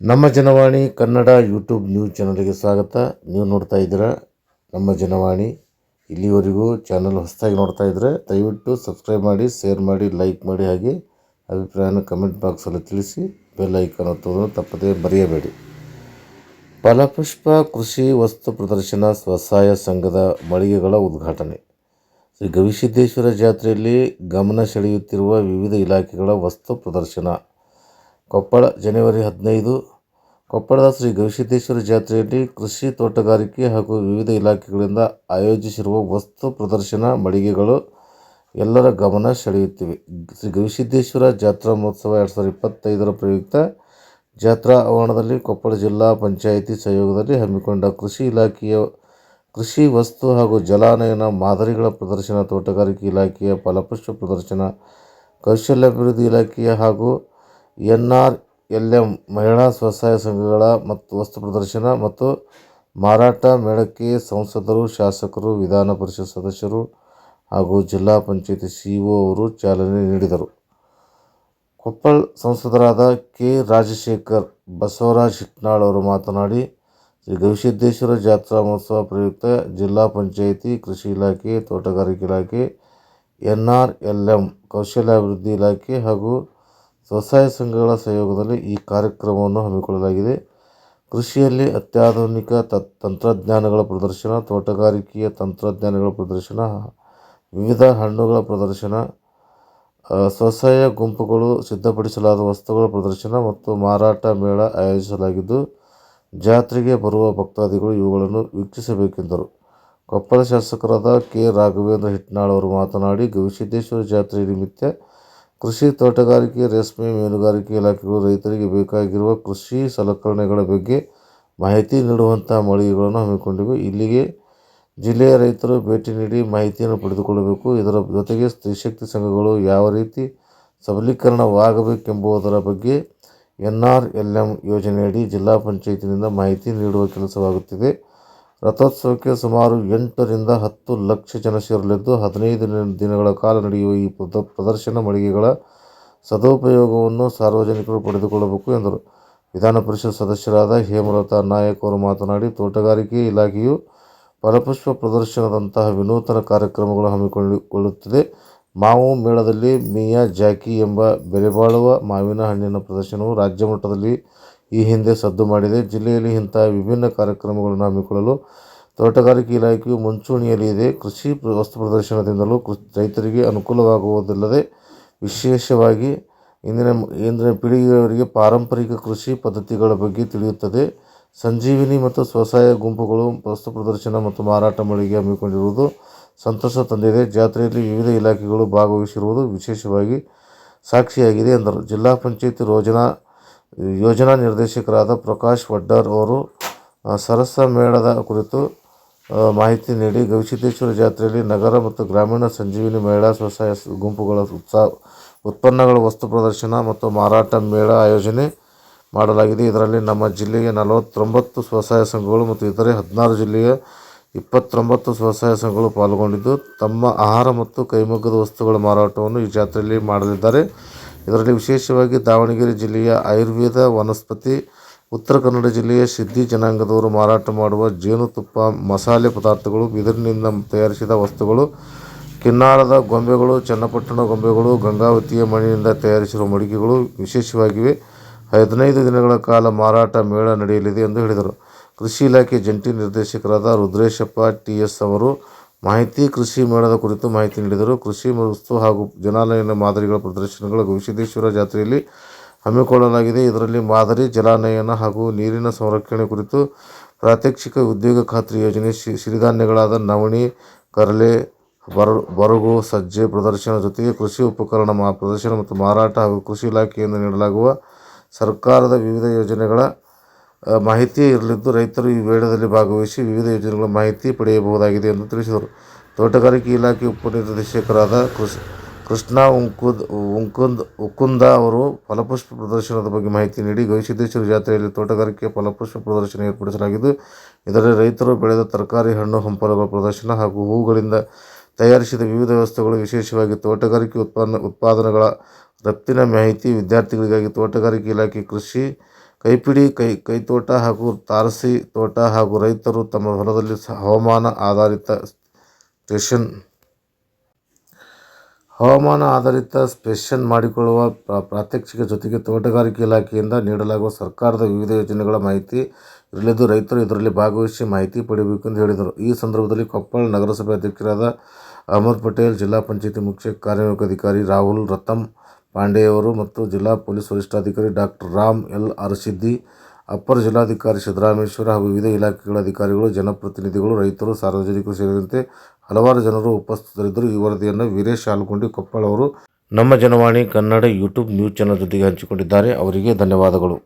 ನಮ್ಮ Janavani Kannada YouTube news ಚಾನಲ್ಗೆ ಸ್ವಾಗತ. ನೀವು ನೋಡ್ತಾ ಇದ್ದೀರಾ ನಮ್ಮ ಜನವಾಣಿ. ಇಲ್ಲಿವರೆಗೂ ಚಾನಲ್ ಹೊಸದಾಗಿ ನೋಡ್ತಾ ಇದ್ದರೆ ದಯವಿಟ್ಟು ಸಬ್ಸ್ಕ್ರೈಬ್ ಮಾಡಿ, ಶೇರ್ ಮಾಡಿ, ಲೈಕ್ ಮಾಡಿ ಹಾಗೆ ಅಭಿಪ್ರಾಯನ ಕಮೆಂಟ್ ಬಾಕ್ಸಲ್ಲಿ ತಿಳಿಸಿ ಬೆಲ್ ಐಕಾನ್ ಒತ್ತೋದನ್ನು ತಪ್ಪದೇ ಮರೆಯಬೇಡಿ. ಫಲಪುಷ್ಪ ಕೃಷಿ ವಸ್ತು ಪ್ರದರ್ಶನ ಸ್ವಸಹಾಯ ಸಂಘದ ಮಳಿಗೆಗಳ ಉದ್ಘಾಟನೆ. ಶ್ರೀ ಗವಿಸಿದ್ದೇಶ್ವರ ಜಾತ್ರೆಯಲ್ಲಿ ಗಮನ ಸೆಳೆಯುತ್ತಿರುವ ವಿವಿಧ ಇಲಾಖೆಗಳ ವಸ್ತು ಪ್ರದರ್ಶನ. ಕೊಪ್ಪಳ, ಜನವರಿ ಹದಿನೈದು. ಕೊಪ್ಪಳದ ಶ್ರೀ ಗವಿಸಿದ್ದೇಶ್ವರ ಜಾತ್ರೆಯಲ್ಲಿ ಕೃಷಿ ತೋಟಗಾರಿಕೆ ಹಾಗೂ ವಿವಿಧ ಇಲಾಖೆಗಳಿಂದ ಆಯೋಜಿಸಿರುವ ವಸ್ತು ಪ್ರದರ್ಶನ ಮಳಿಗೆಗಳು ಎಲ್ಲರ ಗಮನ ಸೆಳೆಯುತ್ತಿವೆ. ಶ್ರೀ ಗವಿಸಿದ್ದೇಶ್ವರ ಜಾತ್ರಾ ಮಹೋತ್ಸವ ಎರಡು ಸಾವಿರದ ಇಪ್ಪತ್ತೈದರ ಪ್ರಯುಕ್ತ ಜಾತ್ರಾ ಆವರಣದಲ್ಲಿ ಕೊಪ್ಪಳ ಜಿಲ್ಲಾ ಪಂಚಾಯಿತಿ ಸಹಯೋಗದಲ್ಲಿ ಹಮ್ಮಿಕೊಂಡ ಕೃಷಿ ಇಲಾಖೆಯ ಕೃಷಿ ವಸ್ತು ಹಾಗೂ ಜಲಾನಯನ ಮಾದರಿಗಳ ಪ್ರದರ್ಶನ, ತೋಟಗಾರಿಕೆ ಇಲಾಖೆಯ ಫಲಪುಷ್ಪ ಪ್ರದರ್ಶನ, ಕೌಶಲ್ಯಾಭಿವೃದ್ಧಿ ಇಲಾಖೆಯ ಹಾಗೂ ಎನ್ ಆರ್ ಎಲ್ ಎಂ ಮಹಿಳಾ ಸ್ವಸಹಾಯ ಸಂಘಗಳ ಮತ್ತು ವಸ್ತು ಪ್ರದರ್ಶನ ಮತ್ತು ಮಾರಾಟ ಮೇಳಕ್ಕೆ ಸಂಸದರು ಶಾಸಕರು ವಿಧಾನ ಪರಿಷತ್ ಸದಸ್ಯರು ಹಾಗೂ ಜಿಲ್ಲಾ ಪಂಚಾಯತಿ ಸಿಇಒ ಅವರು ಚಾಲನೆ ನೀಡಿದರು. ಕೊಪ್ಪಳ ಸಂಸದರಾದ ಕೆ. ರಾಜಶೇಖರ್ ಬಸವರಾಜ್ ಹಿಟ್ನಾಳ್ ಅವರು ಮಾತನಾಡಿ ಶ್ರೀ ಗವಿಸಿದ್ದೇಶ್ವರ ಜಾತ್ರಾ ಮಹೋತ್ಸವ ಪ್ರಯುಕ್ತ ಜಿಲ್ಲಾ ಪಂಚಾಯಿತಿ ಕೃಷಿ ಇಲಾಖೆ ತೋಟಗಾರಿಕೆ ಇಲಾಖೆ ಎನ್ಆರ್ಎಲ್ಎಂ, ಕೌಶಲ್ಯಾಭಿವೃದ್ಧಿ ಇಲಾಖೆ ಹಾಗೂ ಸ್ವಸಹಾಯ ಸಂಘಗಳ ಸಹಯೋಗದಲ್ಲಿ ಈ ಕಾರ್ಯಕ್ರಮವನ್ನು ಹಮ್ಮಿಕೊಳ್ಳಲಾಗಿದೆ. ಕೃಷಿಯಲ್ಲಿ ಅತ್ಯಾಧುನಿಕ ತಂತ್ರಜ್ಞಾನಗಳ ಪ್ರದರ್ಶನ, ತೋಟಗಾರಿಕೆಯ ತಂತ್ರಜ್ಞಾನಗಳ ಪ್ರದರ್ಶನ, ವಿವಿಧ ಹಣ್ಣುಗಳ ಪ್ರದರ್ಶನ ಸ್ವಸಹಾಯ ಗುಂಪುಗಳು ಸಿದ್ಧಪಡಿಸಲಾದ ವಸ್ತುಗಳ ಪ್ರದರ್ಶನ ಮತ್ತು ಮಾರಾಟ ಮೇಳ ಆಯೋಜಿಸಲಾಗಿದ್ದು, ಜಾತ್ರೆಗೆ ಬರುವ ಭಕ್ತಾದಿಗಳು ಇವುಗಳನ್ನು ವೀಕ್ಷಿಸಬೇಕೆಂದರು. ಕೊಪ್ಪಳ ಶಾಸಕರಾದ ಕೆ. ರಾಘವೇಂದ್ರ ಹಿಟ್ನಾಳ್ ಅವರು ಮಾತನಾಡಿ, ಗವಿಸಿದ್ದೇಶ್ವರ ಜಾತ್ರೆ ನಿಮಿತ್ತ ಕೃಷಿ ತೋಟಗಾರಿಕೆ, ರೇಷ್ಮೆ ಮೀನುಗಾರಿಕೆ ಇಲಾಖೆಗಳು ರೈತರಿಗೆ ಬೇಕಾಗಿರುವ ಕೃಷಿ ಸಲಕರಣೆಗಳ ಬಗ್ಗೆ ಮಾಹಿತಿ ನೀಡುವಂತಹ ಮಳಿಗೆಗಳನ್ನು ಹಮ್ಮಿಕೊಂಡಿವೆ. ಇಲ್ಲಿಗೆ ಜಿಲ್ಲೆಯ ರೈತರು ಭೇಟಿ ನೀಡಿ ಮಾಹಿತಿಯನ್ನು ಪಡೆದುಕೊಳ್ಳಬೇಕು. ಇದರ ಜೊತೆಗೆ ಸ್ತ್ರೀಶಕ್ತಿ ಸಂಘಗಳು ಯಾವ ರೀತಿ ಸಬಲೀಕರಣವಾಗಬೇಕೆಂಬುದರ ಬಗ್ಗೆ ಎನ್ ಆರ್ ಎಲ್ ಎಂ ಯೋಜನೆಯಡಿ ಜಿಲ್ಲಾ ಪಂಚಾಯತಿನಿಂದ ಮಾಹಿತಿ ನೀಡುವ ಕೆಲಸವಾಗುತ್ತಿದೆ. ರಥೋತ್ಸವಕ್ಕೆ ಸುಮಾರು ಎಂಟರಿಂದ ಹತ್ತು ಲಕ್ಷ ಜನ ಸೇರಲಿದ್ದು, ಹದಿನೈದು ದಿನ- ದಿನಗಳ ಕಾಲ ನಡೆಯುವ ಈ ಪ್ರದ ಪ್ರದರ್ಶನ ಮಳಿಗೆಗಳ ಸದುಪಯೋಗವನ್ನು ಸಾರ್ವಜನಿಕರು ಪಡೆದುಕೊಳ್ಳಬೇಕು ಎಂದರು. ವಿಧಾನ ಪರಿಷತ್ ಸದಸ್ಯರಾದ ಹೇಮಲತಾ ನಾಯಕ್ ಅವರು ಮಾತನಾಡಿ, ತೋಟಗಾರಿಕೆ ಇಲಾಖೆಯು ಫಲಪುಷ್ಪ ಪ್ರದರ್ಶನದಂತಹ ವಿನೂತನ ಕಾರ್ಯಕ್ರಮಗಳು ಹಮ್ಮಿಕೊಳ್ಳುತ್ತಿದೆ. ಮಾವು ಮೇಳದಲ್ಲಿ ಮಿಯಾ ಜಾಕಿ ಎಂಬ ಬೆಲೆಬಾಳುವ ಮಾವಿನ ಹಣ್ಣಿನ ಪ್ರದರ್ಶನವು ರಾಜ್ಯ ಮಟ್ಟದಲ್ಲಿ ಈ ಹಿಂದೆ ಸದ್ದು ಮಾಡಿದೆ. ಜಿಲ್ಲೆಯಲ್ಲಿ ಇಂತಹ ವಿಭಿನ್ನ ಕಾರ್ಯಕ್ರಮಗಳನ್ನು ಹಮ್ಮಿಕೊಳ್ಳಲು ತೋಟಗಾರಿಕೆ ಇಲಾಖೆಯು ಮುಂಚೂಣಿಯಲ್ಲಿ ಇದೆ. ಕೃಷಿ ವಸ್ತು ಪ್ರದರ್ಶನದಿಂದಲೂ ರೈತರಿಗೆ ಅನುಕೂಲವಾಗುವುದಲ್ಲದೆ ವಿಶೇಷವಾಗಿ ಇಂದಿನ ಇಂದಿನ ಪೀಳಿಗೆಯವರಿಗೆ ಪಾರಂಪರಿಕ ಕೃಷಿ ಪದ್ಧತಿಗಳ ಬಗ್ಗೆ ತಿಳಿಯುತ್ತದೆ. ಸಂಜೀವಿನಿ ಮತ್ತು ಸ್ವಸಹಾಯ ಗುಂಪುಗಳು ವಸ್ತು ಪ್ರದರ್ಶನ ಮತ್ತು ಮಾರಾಟ ಮಳಿಗೆ ಹಮ್ಮಿಕೊಂಡಿರುವುದು ಸಂತಸ ತಂದಿದೆ. ಜಾತ್ರೆಯಲ್ಲಿ ವಿವಿಧ ಇಲಾಖೆಗಳು ಭಾಗವಹಿಸಿರುವುದು ವಿಶೇಷವಾಗಿ ಸಾಕ್ಷಿಯಾಗಿದೆ ಎಂದರು. ಜಿಲ್ಲಾ ಪಂಚಾಯತ್ ಯೋಜನಾ ಯೋಜನಾ ನಿರ್ದೇಶಕರಾದ ಪ್ರಕಾಶ್ ವಡ್ಡರ್ ಅವರು ಸರಸ ಮೇಳದ ಕುರಿತು ಮಾಹಿತಿ ನೀಡಿ ಗವಿಸಿದ್ದೇಶ್ವರ ಜಾತ್ರೆಯಲ್ಲಿ ನಗರ ಮತ್ತು ಗ್ರಾಮೀಣ ಸಂಜೀವಿನಿ ಮಹಿಳಾ ಸ್ವಸಹಾಯ ಗುಂಪುಗಳ ಉತ್ಸಾಹ ಉತ್ಪನ್ನಗಳ ವಸ್ತು ಪ್ರದರ್ಶನ ಮತ್ತು ಮಾರಾಟ ಮೇಳ ಆಯೋಜನೆ ಮಾಡಲಾಗಿದೆ. ಇದರಲ್ಲಿ ನಮ್ಮ ಜಿಲ್ಲೆಯ ನಲವತ್ತೊಂಬತ್ತು ಸ್ವಸಹಾಯ ಸಂಘಗಳು ಮತ್ತು ಇತರೆ ಹದಿನಾರು ಜಿಲ್ಲೆಯ ಇಪ್ಪತ್ತೊಂಬತ್ತು ಸ್ವಸಹಾಯ ಸಂಘಗಳು ಪಾಲ್ಗೊಂಡಿದ್ದು, ತಮ್ಮ ಆಹಾರ ಮತ್ತು ಕೈಮಗ್ಗದ ವಸ್ತುಗಳ ಮಾರಾಟವನ್ನು ಈ ಜಾತ್ರೆಯಲ್ಲಿ ಮಾಡಲಿದ್ದಾರೆ. ಇದರಲ್ಲಿ ವಿಶೇಷವಾಗಿ ದಾವಣಗೆರೆ ಜಿಲ್ಲೆಯ ಆಯುರ್ವೇದ ವನಸ್ಪತಿ, ಉತ್ತರ ಕನ್ನಡ ಜಿಲ್ಲೆಯ ಸಿದ್ಧಿ ಜನಾಂಗದವರು ಮಾರಾಟ ಮಾಡುವ ಜೇನುತುಪ್ಪ, ಮಸಾಲೆ ಪದಾರ್ಥಗಳು, ಬಿದಿರಿನಿಂದ ತಯಾರಿಸಿದ ವಸ್ತುಗಳು, ಕಿನ್ನಾರದ ಗೊಂಬೆಗಳು, ಚನ್ನಪಟ್ಟಣ ಗೊಂಬೆಗಳು, ಗಂಗಾವತಿಯ ಮಣ್ಣಿನಿಂದ ತಯಾರಿಸಿರುವ ಮಡಿಕೆಗಳು ವಿಶೇಷವಾಗಿವೆ. ಹದಿನೈದು ದಿನಗಳ ಕಾಲ ಮಾರಾಟ ಮೇಳ ನಡೆಯಲಿದೆ ಎಂದು ಹೇಳಿದರು. ಕೃಷಿ ಇಲಾಖೆ ಜಂಟಿ ನಿರ್ದೇಶಕರಾದ ರುದ್ರೇಶಪ್ಪ ಟಿ ಎಸ್ ಅವರು ಮಾಹಿತಿ, ಕೃಷಿ ಮೇಳದ ಕುರಿತು ಮಾಹಿತಿ ನೀಡಿದರು. ಕೃಷಿ ವಸ್ತು ಹಾಗೂ ಜಲಾನಯನ ಮಾದರಿಗಳ ಪ್ರದರ್ಶನಗಳು ಗವಿಸಿದ್ದೇಶ್ವರ ಜಾತ್ರೆಯಲ್ಲಿ ಹಮ್ಮಿಕೊಳ್ಳಲಾಗಿದೆ. ಇದರಲ್ಲಿ ಮಾದರಿ, ಜಲಾನಯನ ಹಾಗೂ ನೀರಿನ ಸಂರಕ್ಷಣೆ ಕುರಿತು ಪ್ರಾತ್ಯಕ್ಷಿಕ ಉದ್ಯೋಗ ಖಾತ್ರಿ ಯೋಜನೆ ಸಿರಿಧಾನ್ಯಗಳಾದ ನವಣಿ ಕರಲೆ ಬರ, ಬರಗು, ಸಜ್ಜೆ ಪ್ರದರ್ಶನ ಜೊತೆಗೆ ಕೃಷಿ ಉಪಕರಣ ಮಾ, ಪ್ರದರ್ಶನ ಮತ್ತು ಮಾರಾಟ ಹಾಗೂ ಕೃಷಿ ಇಲಾಖೆಯಿಂದ ನೀಡಲಾಗುವ ಸರ್ಕಾರದ ವಿವಿಧ ಯೋಜನೆಗಳ ಮಾಹಿತಿ ಇರಲಿದ್ದು ರೈತರು ಈ ಮೇಳದಲ್ಲಿ ಭಾಗವಹಿಸಿ ವಿವಿಧ ಯೋಜನೆಗಳ ಮಾಹಿತಿ ಪಡೆಯಬಹುದಾಗಿದೆ ಎಂದು ತಿಳಿಸಿದರು. ತೋಟಗಾರಿಕೆ ಇಲಾಖೆ ಉಪನಿರ್ದೇಶಕರಾದ ಕೃಷ್, ಕೃಷ್ಣ ಉಂಕುದ್, ಉಂಕುಂದ್, ಉಕುಂದ ಅವರು ಫಲಪುಷ್ಪ ಪ್ರದರ್ಶನದ ಬಗ್ಗೆ ಮಾಹಿತಿ ನೀಡಿ ಗವಿಸಿದ್ದೇಶ್ವರ ಜಾತ್ರೆಯಲ್ಲಿ ತೋಟಗಾರಿಕೆ ಫಲಪುಷ್ಪ ಪ್ರದರ್ಶನ ಏರ್ಪಡಿಸಲಾಗಿದ್ದು, ಇದರಲ್ಲಿ ರೈತರು ಬೆಳೆದ ತರಕಾರಿ, ಹಣ್ಣು, ಹಂಪಲುಗಳ ಪ್ರದರ್ಶನ ಹಾಗೂ ಹೂವುಗಳಿಂದ ತಯಾರಿಸಿದ ವಿವಿಧ ವಸ್ತುಗಳು, ವಿಶೇಷವಾಗಿ ತೋಟಗಾರಿಕೆ ಉತ್ಪನ್ನ, ಉತ್ಪಾದನೆಗಳ ರಫ್ತಿನ ಮಾಹಿತಿ ವಿದ್ಯಾರ್ಥಿಗಳಿಗಾಗಿ ತೋಟಗಾರಿಕೆ ಇಲಾಖೆ ಕೃಷಿ ಕೈಪಿಡಿ, ಕೈ, ಕೈತೋಟ ಹಾಗೂ ತಾರಸಿ ತೋಟ ಹಾಗೂ ರೈತರು ತಮ್ಮ ಹೊಲದಲ್ಲಿ ಹವಾಮಾನ ಆಧಾರಿತ ಸ್ಟೇಷನ್ ಹವಾಮಾನ ಆಧಾರಿತ ಸ್ಪೇಷನ್ ಮಾಡಿಕೊಳ್ಳುವ ಪ್ರ- ಪ್ರಾತ್ಯಕ್ಷಿಕೆ ಜೊತೆಗೆ ತೋಟಗಾರಿಕೆ ಇಲಾಖೆಯಿಂದ ನೀಡಲಾಗುವ ಸರ್ಕಾರದ ವಿವಿಧ ಯೋಜನೆಗಳ ಮಾಹಿತಿ ಇರಲಿದ್ದು ರೈತರು ಇದರಲ್ಲಿ ಭಾಗವಹಿಸಿ ಮಾಹಿತಿ ಪಡೆಯಬೇಕು ಎಂದು ಹೇಳಿದರು. ಈ ಸಂದರ್ಭದಲ್ಲಿ ಕೊಪ್ಪಳ ನಗರಸಭೆ ಅಧ್ಯಕ್ಷರಾದ ಅಹಮದ್ ಪಟೇಲ್, ಜಿಲ್ಲಾ ಪಂಚಾಯಿತಿ ಮುಖ್ಯ ಕಾರ್ಯನಿರ್ವಾಹಕಾಧಿಕಾರಿ ರಾಹುಲ್ ರತಂ ಪಾಂಡೆಯವರು ಮತ್ತು ಜಿಲ್ಲಾ ಪೊಲೀಸ್ ವರಿಷ್ಠಾಧಿಕಾರಿ doctor Ram L Arasiddi upper ಜಿಲ್ಲಾಧಿಕಾರಿ ಸಿದ್ದರಾಮೇಶ್ವರ ಹಾಗೂ ವಿವಿಧ ಇಲಾಖೆಗಳ ಅಧಿಕಾರಿಗಳು, ಜನಪ್ರತಿನಿಧಿಗಳು, ರೈತರು, ಸಾರ್ವಜನಿಕರು ಸೇರಿದಂತೆ ಹಲವಾರು ಜನರು ಉಪಸ್ಥಿತರಿದ್ದರು. ಈ ವರದಿಯನ್ನು ವೀರೇಶ್ ಹಾಲ್ಗುಂಡಿ ಕೊಪ್ಪಳವರು ನಮ್ಮ Janavani Kannada YouTube news channel ಜೊತೆಗೆ ಹಂಚಿಕೊಂಡಿದ್ದಾರೆ. ಅವರಿಗೆ ಧನ್ಯವಾದಗಳು.